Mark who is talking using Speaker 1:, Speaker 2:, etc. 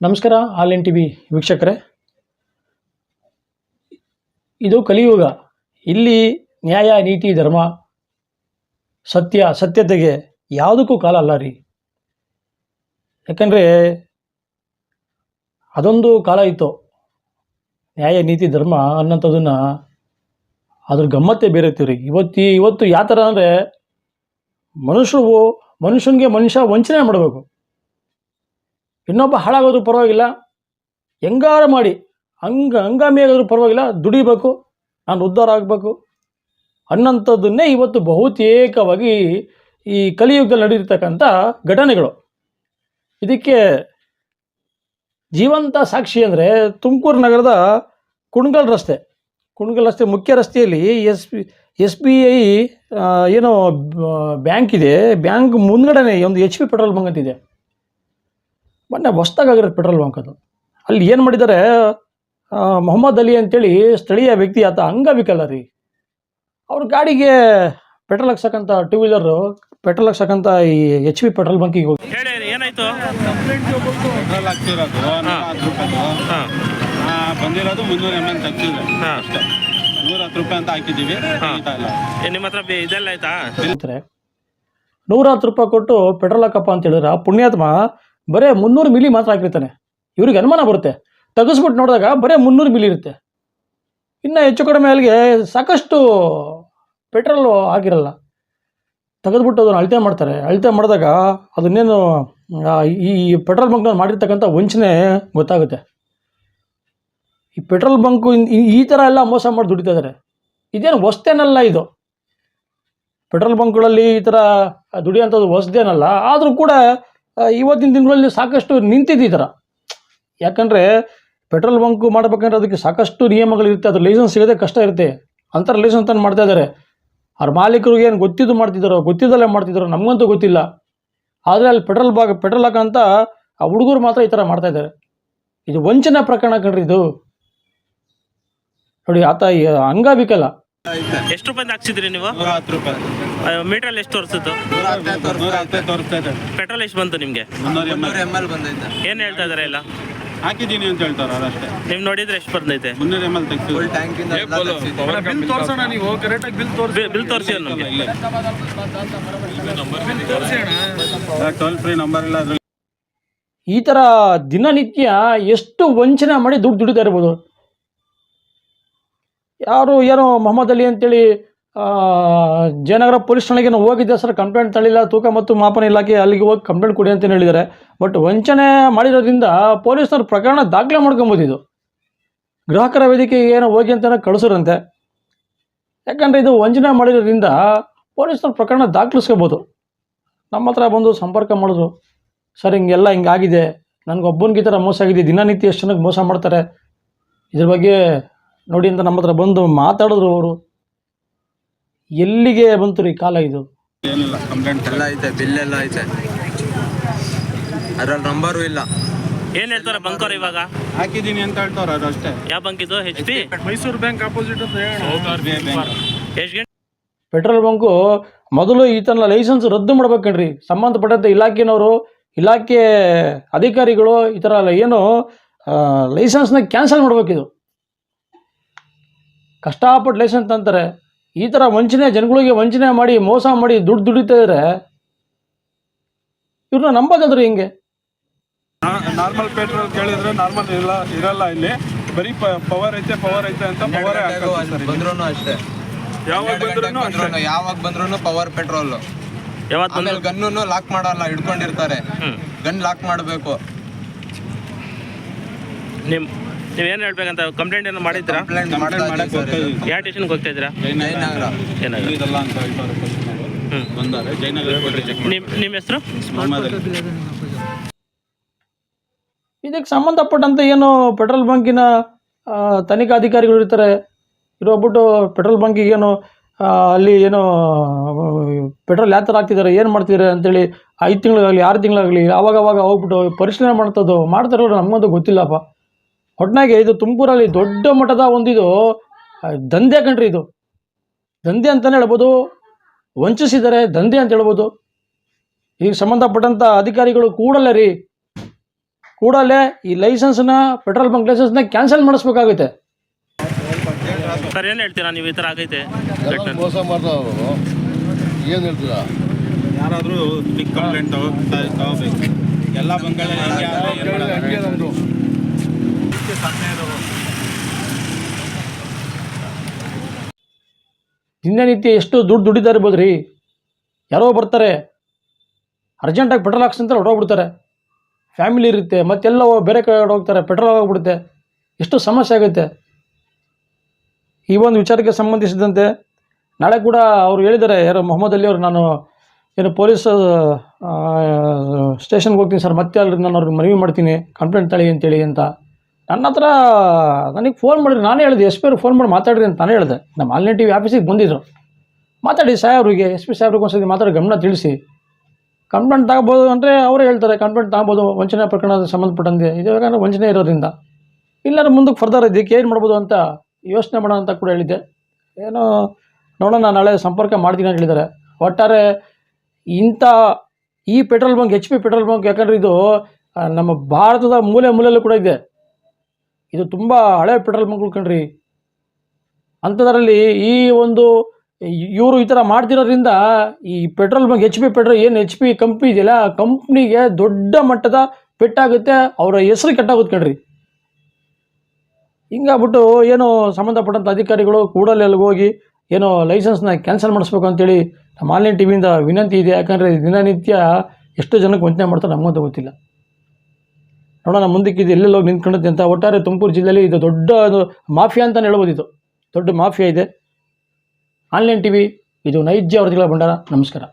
Speaker 1: ನಮಸ್ಕಾರ, all N T V ವೀಕ್ಷಕರೇ. ಇದು ಕಲಿಯುಗ. ಇಲ್ಲಿ ನ್ಯಾಯ, ನೀತಿ, ಧರ್ಮ, ಸತ್ಯ, ಸತ್ಯತೆಗೆ ಯಾವುದಕ್ಕೂ ಕಾಲ ಅಲ್ಲ ರೀ. ಯಾಕಂದರೆ ಅದೊಂದು ಕಾಲ ಇತ್ತು. ನ್ಯಾಯ, ನೀತಿ, ಧರ್ಮ ಅನ್ನೋಂಥದ್ದನ್ನು ಅದ್ರ ಗಮ್ಮತ್ತೇ ಬೇರೆ ರೀ. ಇವತ್ತು ಇವತ್ತು ಯಾವ ಥರ ಅಂದರೆ ಮನುಷ್ಯರು ಮನುಷ್ಯನಿಗೆ ಮನುಷ್ಯ ವಂಚನೆ ಮಾಡಬೇಕು. ಇನ್ನೊಬ್ಬ ಹಾಳಾಗೋದು ಪರವಾಗಿಲ್ಲ. ಹೆಂಗಾರ ಮಾಡಿ, ಅಂಗ ಹಂಗಾಮಿ ಆಗೋದ್ರೂ ಪರವಾಗಿಲ್ಲ, ದುಡಿಬೇಕು, ನಾನು ಉದ್ಧಾರ ಆಗಬೇಕು. ಅನ್ನಂಥದ್ದನ್ನೇ ಇವತ್ತು ಬಹುತೇಕವಾಗಿ ಈ ಕಲಿಯುಗದಲ್ಲಿ ನಡೆದಿರ್ತಕ್ಕಂಥ ಘಟನೆಗಳು. ಇದಕ್ಕೆ ಜೀವಂತ ಸಾಕ್ಷಿ ಅಂದರೆ ತುಮಕೂರು ನಗರದ ಕುಣಗಲ್ ರಸ್ತೆ. ಕುಣಗಲ್ ರಸ್ತೆ ಮುಖ್ಯ ರಸ್ತೆಯಲ್ಲಿ S B S B I ಏನೋ ಬ್ಯಾಂಕ್ ಇದೆ. ಬ್ಯಾಂಕ್ ಮುಂದ್ಗಡೆ ಒಂದು ಎಚ್ ಪಿ ಪೆಟ್ರೋಲ್ ಬಂಕ್ ಅಂತಿದೆ. ಮೊನ್ನೆ ಹೊಸ್ದಾಗಿರೋದು ಪೆಟ್ರೋಲ್ ಬಂಕ್ ಅದು. ಅಲ್ಲಿ ಏನು ಮಾಡಿದ್ದಾರೆ ಮೊಹಮ್ಮದ್ ಅಲಿ ಅಂತೇಳಿ ಸ್ಥಳೀಯ ವ್ಯಕ್ತಿ ಆತ ಅಂಗವಿಕಲ ರೀ. ಅವ್ರ ಗಾಡಿಗೆ ಪೆಟ್ರೋಲ್ ಹಾಕ್ಸಕ್ಕಂಥ ಟೂ ವೀಲರು ಪೆಟ್ರೋಲ್ ಹಾಕ್ಸಕ್ಕಂಥ ಈ ಎಚ್ ಪಿ ಪೆಟ್ರೋಲ್ ಬಂಕಿಗೆ ಹೋಗಿ
Speaker 2: ಏನಾಯ್ತು?
Speaker 3: ಪೆಟ್ರೋಲ್ ಹಾಕ್ತಿರೋದು ನೂರ ಹತ್ತು ರೂಪಾಯಿದು
Speaker 2: ಹಾ.
Speaker 3: ಆ, ಬಂದಿರೋದು ಮುನ್ನೂರ ಎಂ ಎಲ್ ತೆಗ್ಸಿದೆ ಅಷ್ಟೇ. ನೂರ ಹತ್ತು ರೂಪಾಯಿ ಅಂತ ಹಾಕಿದ್ದೀವಿ ತೆಗಿತಾ ಇಲ್ಲ.
Speaker 2: ನಿಮ್ಮ ಹತ್ರ ಇದೆಲ್ಲ ಆಯ್ತಾ?
Speaker 1: ಅಂತಾರೆ ನೂರ ಹತ್ತು ರೂಪಾಯಿ ಕೊಟ್ಟು ಪೆಟ್ರೋಲ್ ಹಾಕಪ್ಪ ಅಂತ ಹೇಳಿದ್ರ ಆ ಪುಣ್ಯಾತ್ಮ ಬರೇ ಮುನ್ನೂರು ಮಿಲಿ ಮಾತ್ರ ಹಾಕಿರ್ತಾನೆ. ಇವ್ರಿಗೆ ಅನುಮಾನ ಬರುತ್ತೆ. ತೆಗೆಸ್ಬಿಟ್ಟು ನೋಡಿದಾಗ ಬರೇ ಮುನ್ನೂರು ಮಿಲಿ ಇರುತ್ತೆ. ಇನ್ನು ಹೆಚ್ಚು ಕಡಿಮೆ ಅಲ್ಲಿಗೆ ಸಾಕಷ್ಟು ಪೆಟ್ರೋಲು ಆಗಿರಲ್ಲ ತೆಗೆದ್ಬಿಟ್ಟು ಅದನ್ನು ಅಳತೆ ಮಾಡ್ತಾರೆ. ಅಳತೆ ಮಾಡಿದಾಗ ಅದನ್ನೇನು ಈ ಪೆಟ್ರೋಲ್ ಬಂಕ್ನವ್ರು ಮಾಡಿರ್ತಕ್ಕಂಥ ವಂಚನೆ ಗೊತ್ತಾಗುತ್ತೆ. ಈ ಪೆಟ್ರೋಲ್ ಬಂಕು ಈ- ಥರ ಎಲ್ಲ ಮೋಸ ಮಾಡಿ ದುಡಿತಾ ಇದ್ದಾರೆ ಇದೇನು ಹೊಸ್ದೇನಲ್ಲ ಇದು? ಪೆಟ್ರೋಲ್ ಬಂಕ್ಗಳಲ್ಲಿ ಈ ಥರ ದುಡಿಯೋಂಥದ್ದು ಹೊಸ್ದೇನಲ್ಲ. ಆದರೂ ಕೂಡ ಇವತ್ತಿನ ದಿನಗಳಲ್ಲಿ ಸಾಕಷ್ಟು ನಿಂತಿದ್ದೀರ ಯಾಕಂದರೆ ಪೆಟ್ರೋಲ್ ಬಂಕ್ ಮಾಡಬೇಕಂದ್ರೆ ಅದಕ್ಕೆ ಸಾಕಷ್ಟು ನಿಯಮಗಳಿರುತ್ತೆ, ಅದು ಲೈಸೆನ್ಸ್ ಸಿಗೋದೇ ಕಷ್ಟ ಇರುತ್ತೆ. ಅಂಥ ಲೈಸೆನ್ಸ್ ತಂದು ಮಾಡ್ತಾ ಇದ್ದಾರೆ. ಅವ್ರ ಮಾಲೀಕರಿಗೆ ಏನು ಗೊತ್ತಿದ್ದು ಮಾಡ್ತಿದ್ದಾರೋ, ಗೊತ್ತಿದ್ದಲ್ಲೇ ಮಾಡ್ತಿದ್ದಾರೋ ನಮಗಂತೂ ಗೊತ್ತಿಲ್ಲ. ಆದರೆ ಅಲ್ಲಿ ಪೆಟ್ರೋಲ್ ಬಾಗ್, ಪೆಟ್ರೋಲ್ ಹಾಕಂತ ಆ ಹುಡುಗರು ಮಾತ್ರ ಈ ಥರ ಮಾಡ್ತಾ ಇದ್ದಾರೆ. ಇದು ವಂಚನೆ ಪ್ರಕರಣ ಕಣ್ರಿ ಇದು. ನೋಡಿ, ಆತ ಅಂಗವಿಕಲ
Speaker 2: ಎಷ್ಟು ರೂಪಾಯಿ ಹಾಕ್ಸಿದ್ರಿ ನೀವು?
Speaker 3: ಮೀಟರ್ ಹತ್ತು ರೂಪಾಯಿ
Speaker 2: ಮೀಟ್ರಲ್ಲಿ ಎಷ್ಟು ತೋರಿಸಿದ್ದು? ಪೆಟ್ರೋಲ್ ಎಷ್ಟು ಬಂತು ನಿಮಗೆ? ಏನ್ ಹೇಳ್ತಾ ಇದಾರೆ ಎಲ್ಲ?
Speaker 3: ಹಾಕಿದೀನಿ ಅಂತ ಹೇಳ್ತಾರೆ ಅಷ್ಟೇ.
Speaker 2: ನೀವು ನೋಡಿದ್ರೆ ಎಷ್ಟು ಬಂದೈತೆ?
Speaker 3: ಮುನ್ನೂರ ಎಂ ಎಲ್ ತೆಗ್ಸಿದ್ರು.
Speaker 4: ಫುಲ್ ಟ್ಯಾಂಕಿಂದ ಎಲ್ಲ ತೆಗ್ಸಿದ್ದೀವಿ.
Speaker 2: ಬಿ- ಬಿಲ್ ತೋರಿಸಿ
Speaker 3: ಇಲ್ಲೇ ಟೋಲ್ ಫ್ರೀ ನಂಬರ್ ಇಲ್ಲ ಅದ್ರಲ್ಲಿ.
Speaker 1: ಈ ತರ ದಿನನಿತ್ಯ ಎಷ್ಟು ವಂಚನೆ ಮಾಡಿ ದುಡ್ಡು ದುಡಿತಾ ಇರ್ಬೋದು. ಯಾರು ಏನು ಮೊಹಮ್ಮದ್ ಅಲಿ ಅಂತೇಳಿ ಜಯನಗರ ಪೊಲೀಸ್ ಠಾಣೆಗೆ ಹೋಗಿದ್ದೆ ಸರ್, ಕಂಪ್ಲೇಂಟ್ ತಳಿಲ್ಲ ತೂಕ ಮತ್ತು ಮಾಪನ ಇಲಾಖೆ ಅಲ್ಲಿಗೆ ಹೋಗಿ ಕಂಪ್ಲೇಂಟ್ ಕೊಡಿ ಅಂತ ಹೇಳಿದ್ದಾರೆ. ಬಟ್ ವಂಚನೆ ಮಾಡಿರೋದ್ರಿಂದ ಪೊಲೀಸ್ನವ್ರು ಪ್ರಕರಣ ದಾಖಲೆ ಮಾಡ್ಕೊಬೋದು ಇದು. ಗ್ರಾಹಕರ ವೇದಿಕೆಗೆ ಏನೋ ಹೋಗಿ ಅಂತ ಕಳಿಸೋರಂತೆ. ಯಾಕಂದರೆ ಇದು ವಂಚನೆ ಮಾಡಿರೋದ್ರಿಂದ ಪೊಲೀಸ್ನವ್ರು ಪ್ರಕರಣ ದಾಖಲಿಸ್ಕೋಬೋದು. ನಮ್ಮ ಹತ್ರ ಬಂದು ಸಂಪರ್ಕ ಮಾಡಿದ್ರು. ಸರ್, ಹಿಂಗೆಲ್ಲ ಹಿಂಗಾಗಿದೆ. ನನಗೊಬ್ಬನಿಗೆ ಈ ಥರ ಮೋಸ ಆಗಿದೆ. ದಿನನಿತ್ಯ ಎಷ್ಟು ಜನಕ್ಕೆ ಮೋಸ ಮಾಡ್ತಾರೆ. ಇದ್ರ ಬಗ್ಗೆ ನೋಡಿ ಅಂತ ನಮ್ಮ ಹತ್ರ ಬಂದು ಮಾತಾಡಿದ್ರು ಅವರು. ಎಲ್ಲಿಗೆ ಬಂತು ರೀ ಕಾಲ ಇದು?
Speaker 3: ಏನಿಲ್ಲ ಕಂಪ್ಲೇಂಟ್
Speaker 4: ಎಲ್ಲ ಐತೆ ಬಿಲ್ ಎಲ್ಲ ಐತೆ. ಅದ್ರಲ್ಲಿ ನಂಬರು ಇಲ್ಲ.
Speaker 2: ಏನು ಹೇಳ್ತಾರೆ ಬಂಕವ್ರು ಇವಾಗ?
Speaker 3: ಹಾಕಿದ್ದೀನಿ ಅಂತ ಹೇಳ್ತಾರೆ ಅವ್ರು ಅಷ್ಟೇ.
Speaker 2: ಯಾವ ಬಂಕ್ ಇದು? H P
Speaker 3: Mysore bank opposite ಅಂತ
Speaker 2: ಎಷ್ಟು ಗಂಟೆ
Speaker 1: ಪೆಟ್ರೋಲ್ ಬಂಕು ಮೊದಲು ಈತನ ಲೈಸೆನ್ಸ್ ರದ್ದು ಮಾಡ್ಬೇಕಣ್ರಿ ಸಂಬಂಧಪಟ್ಟಂತೆ ಇಲಾಖೆನವರು ಇಲಾಖೆ ಅಧಿಕಾರಿಗಳು ಈ ಥರ ಎಲ್ಲ ಏನು ಲೈಸೆನ್ಸ್ನ ಕ್ಯಾನ್ಸಲ್ ಮಾಡ್ಬೇಕಿದು. ಕಷ್ಟಪಟ್ಟು ಲೈಸೆನ್ಸ್ ಅಂತಾರೆ ಈ ಥರ ವಂಚನೆ ಜನಗಳಿಗೆ ವಂಚನೆ ಮಾಡಿ ಮೋಸ ಮಾಡಿ ದುಡ್ಡು ದುಡಿತಾ ಇದ್ರೆ ಇವ್ರನ್ನ ನಂಬೋದಾದ್ರೆ ಹಿಂಗೆ.
Speaker 3: ನಾರ್ಮಲ್ ಪೆಟ್ರೋಲ್ ಕೇಳಿದ್ರೆ ನಾರ್ಮಲ್ ಇಲ್ಲ ಇರಲ್ಲ ಇಲ್ಲಿ. ಬರೀ ಪವರ್ ಐತೆ ಪವರ್ ಐತೆ ಅಂತ ಪವರೇ ಹಾಕೋದು ಸರ್ ಇಲ್ಲಿ.
Speaker 4: ಬಂದ್ರು ಅಷ್ಟೇ.
Speaker 3: ಯಾವಾಗ ಬಂದ್ರೂ ಅಷ್ಟೇ.
Speaker 4: ಯಾವಾಗ ಬಂದ್ರು ಪವರ್ ಪೆಟ್ರೋಲ್ ಆಮೇಲೆ ಗನ್ನು ಲಾಕ್ ಮಾಡಲ್ಲ ಹಿಡ್ಕೊಂಡಿರ್ತಾರೆ. ಗನ್ ಲಾಕ್ ಮಾಡಬೇಕು.
Speaker 2: ನಿಮ್ಮ ನೀವೇನು ಹೇಳ್ಬೇಕಂತ ಕಂಪ್ಲೇಂಟ್ ಏನೋ ಮಾಡಿದ್ರಾ
Speaker 4: ಕಂಪ್ಲೇಂಟ್
Speaker 3: ಹೋಗ್ತಾ
Speaker 4: ಇದ್ದೀವಿ
Speaker 2: ಯಾವ ಸ್ಟೇಷನ್ಗೆ ಹೋಗ್ತಾ ಇದ್ದೀರಾ?
Speaker 4: ಜಯನಗರ.
Speaker 2: ಏನಾಗ
Speaker 3: ಇದೆಲ್ಲ ಅಂತ ಹೇಳ್ತಾರೆ ಕಸ್ಟಮರು. ಬಂದಾರೆ. ಜಯನಗರ ಕೊಡ್ರಿ ಚೆಕ್ ಮಾಡಿ
Speaker 2: ನಿಮ್ಮ ನಿಮ್ಮ ಹೆಸರು?
Speaker 3: ಮೊಹಮ್ಮದ್ ಅಲಿ.
Speaker 1: ಇದಕ್ಕೆ ಸಂಬಂಧಪಟ್ಟಂತೆ ಏನು ಪೆಟ್ರೋಲ್ ಬಂಕಿನ ತನಿಖಾ ಅಧಿಕಾರಿಗಳು ಇರ್ತಾರೆ. ಇವ್ರು ಹೋಗ್ಬಿಟ್ಟು ಪೆಟ್ರೋಲ್ ಬಂಕಿಗೆ ಏನು ಆ, ಅಲ್ಲಿ ಏನು ಪೆಟ್ರೋಲ್ ಯಾವ ಥರ ಹಾಕ್ತಿದ್ದಾರೆ ಏನು ಮಾಡ್ತಿದ್ದಾರೆ ಅಂತೇಳಿ ಐದು ತಿಂಗಳಾಗಲಿ ಆರು ತಿಂಗಳಾಗಲಿ ಆವಾಗ ಅವಾಗ ಹೋಗ್ಬಿಟ್ಟು ಪರಿಶೀಲನೆ ಮಾಡ್ತದ್ದು ಮಾಡ್ತಾರೋ ನಮಗಂತೂ ಗೊತ್ತಿಲ್ಲಪ್ಪ. ಒಟ್ನಾಗೆ ಇದು ತುಮಕೂರಲ್ಲಿ ದೊಡ್ಡ ಮಟ್ಟದ ಒಂದಿದು ಇದು ದಂಧೆ ಕಣ್ರಿ ಇದು. ದಂಧೆ ಅಂತಲೇ ಹೇಳ್ಬೋದು. ವಂಚಿಸಿದರೆ ದಂಧೆ ಅಂತ ಹೇಳ್ಬೋದು. ಈಗ ಸಂಬಂಧಪಟ್ಟಂಥ ಅಧಿಕಾರಿಗಳು ಕೂಡಲೇ ರೀ ಕೂಡಲೇ ಈ ಲೈಸೆನ್ಸ್ನ ಪೆಟ್ರೋಲ್ ಬಂಕ್ ಲೈಸೆನ್ಸ್ನ ಕ್ಯಾನ್ಸಲ್ ಮಾಡಿಸ್ಬೇಕಾಗುತ್ತೆ
Speaker 2: ಸರ್ ಏನು ಹೇಳ್ತೀರಾ ನೀವು ಈ ಥರ ಆಗೈತೆ?
Speaker 5: ಮೋಸ ಮಾಡ್ತಾವ ಏನು ಹೇಳ್ತೀರಾ?
Speaker 6: ಯಾರಾದರೂ ಬಿಗ್ ಕಂಪ್ಲೇಂಟ್ ತಗೋಬೇಕು ಎಲ್ಲ ಬಂಗಾಳಲ್ಲಿ
Speaker 1: ದಿನನಿತ್ಯ ಎಷ್ಟು ದುಡ್ಡು ಬೋದ್ರಿ? ರೀ ಯಾರೋ ಬರ್ತಾರೆ. ಅರ್ಜೆಂಟಾಗಿ ಪೆಟ್ರೋಲ್ ಹಾಕ್ಸಂತ ಹೊರಟೋಗ್ಬಿಡ್ತಾರೆ. ಫ್ಯಾಮಿಲಿ ಇರುತ್ತೆ, ಮತ್ತೆಲ್ಲ ಬೇರೆ ಕಡೆ ಹೋಗ್ತಾರೆ ಪೆಟ್ರೋಲ್ ಹೋಗ್ಬಿಡುತ್ತೆ ಎಷ್ಟು ಸಮಸ್ಯೆ ಆಗುತ್ತೆ. ಈ ಒಂದು ವಿಚಾರಕ್ಕೆ ಸಂಬಂಧಿಸಿದಂತೆ ನಾಳೆ ಕೂಡ ಅವರು ಹೇಳಿದ್ದಾರೆ, ಯಾರೋ ಮೊಹಮ್ಮದ್ ಅಲಿ ಅವರು, ನಾನು ಏನು ಪೊಲೀಸ್ ಸ್ಟೇಷನ್ಗೆ ಹೋಗ್ತೀನಿ ಸರ್, ಮತ್ತೆ ಅಲ್ಲಿ ನಾನು ಅವ್ರಿಗೆ ಮನವಿ ಮಾಡ್ತೀನಿ ಕಂಪ್ಲೇಂಟ್ ತಳಿ ಅಂತೇಳಿ ಅಂತ. ನನ್ನ ಹತ್ರ ನನಗೆ ಫೋನ್ ಮಾಡಿದ್ರು. ನಾನೇ ಹೇಳಿದೆ, ಎಸ್ ಪಿ ಅವ್ರಿಗೆ ಫೋನ್ ಮಾಡಿ ಮಾತಾಡ್ರಿ ಅಂತ ನಾನೇ ಹೇಳಿದೆ. ನಮ್ಮ ಆನ್ಲೈನ್ ಟಿ ವಿ ಆಫೀಸಿಗೆ ಬಂದಿದ್ರು. ಮಾತಾಡಿ ಸಾಹೇಬ್ರಿಗೆ, ಎಸ್ ಪಿ ಸಾಹೇಬ್ರಿಗೆ ಒಂದ್ಸತಿ ಮಾತಾಡಿ, ಗಮನ ತಿಳಿಸಿ. ಕಂಪ್ಲೇಂಟ್ ತಗೋಬೋದು ಅಂದರೆ ಅವರು ಹೇಳ್ತಾರೆ ಕಂಪ್ಲೇಂಟ್ ತಗೋಬೋದು, ವಂಚನೆ ಪ್ರಕರಣದ ಸಂಬಂಧಪಟ್ಟಂತೆ. ಇದು ಯಾಕಂದರೆ ವಂಚನೆ ಇರೋದ್ರಿಂದ. ಇಲ್ಲಾಂದ್ರೆ ಮುಂದಕ್ಕೆ ಫರ್ದರ್ ಇದಕ್ಕೆ ಏನು ಮಾಡ್ಬೋದು ಅಂತ ಯೋಚನೆ ಮಾಡೋಣ ಅಂತ ಕೂಡ ಹೇಳಿದ್ದೆ. ಏನೋ ನೋಡೋಣ, ನಾಳೆ ಸಂಪರ್ಕ ಮಾಡ್ತೀನಿ ಅಂತ ಹೇಳಿದ್ದಾರೆ. ಒಟ್ಟಾರೆ ಇಂಥ ಈ petrol bunk H P petrol bunk, ಯಾಕಂದರೆ ಇದು ನಮ್ಮ ಭಾರತದ ಮೂಲೆ ಮೂಲೆಯಲ್ಲೂ ಕೂಡ ಇದೆ. ಇದು ತುಂಬ ಹಳೆ ಪೆಟ್ರೋಲ್ ಬಂಕ್ಗಳು ಕಣ್ರಿ. ಅಂಥದ್ರಲ್ಲಿ ಈ ಒಂದು ಇವರು ಈ ಥರ ಮಾಡ್ತಿರೋದ್ರಿಂದ ಈ petrol bunk H P petrol, ಏನು ಎಚ್ ಪಿ ಕಂಪ್ನಿ ಇದೆಯಲ್ಲ ಕಂಪ್ನಿಗೆ ದೊಡ್ಡ ಮಟ್ಟದ ಪೆಟ್ಟಾಗುತ್ತೆ, ಅವರ ಹೆಸರು ಕೆಟ್ಟಾಗುತ್ತೆ ಕಣ್ರಿ. ಹಿಂಗಾಗ್ಬಿಟ್ಟು ಏನು ಸಂಬಂಧಪಟ್ಟಂಥ ಅಧಿಕಾರಿಗಳು ಕೂಡಲೇ ಅಲ್ಲಿಗೆ ಹೋಗಿ ಏನೋ ಲೈಸೆನ್ಸ್ನ ಕ್ಯಾನ್ಸಲ್ ಮಾಡಿಸ್ಬೇಕು ಅಂತೇಳಿ ನಮ್ಮ ಆನ್ಲೈನ್ ಟಿ ವಿಯಿಂದ ವಿನಂತಿ ಇದೆ. ಯಾಕಂದರೆ ದಿನನಿತ್ಯ ಎಷ್ಟು ಜನಕ್ಕೆ ವಂಚನೆ ಮಾಡ್ತಾರೆ ನಮಗಂತೂ ಗೊತ್ತಿಲ್ಲ. ನೋಡೋಣ ಮುಂದಕ್ಕೆ ಇದು ಎಲ್ಲೆಲ್ಲೋ ನಿಂತ್ಕೊಂಡುತ್ತೆ ಅಂತ. ಒಟ್ಟಾರೆ ತುಮಕೂರು ಜಿಲ್ಲೆಯಲ್ಲಿ ಇದು ದೊಡ್ಡ ಮಾಫಿಯಾ ಅಂತಲೇ ಹೇಳ್ಬೋದು ಇದು. ದೊಡ್ಡ ಮಾಫಿಯಾ ಇದೆ. ಆನ್ಲೈನ್ ಟಿ ಇದು ನೈಜ ವರದಿಗಳ ಭಂಡಾರ. ನಮಸ್ಕಾರ.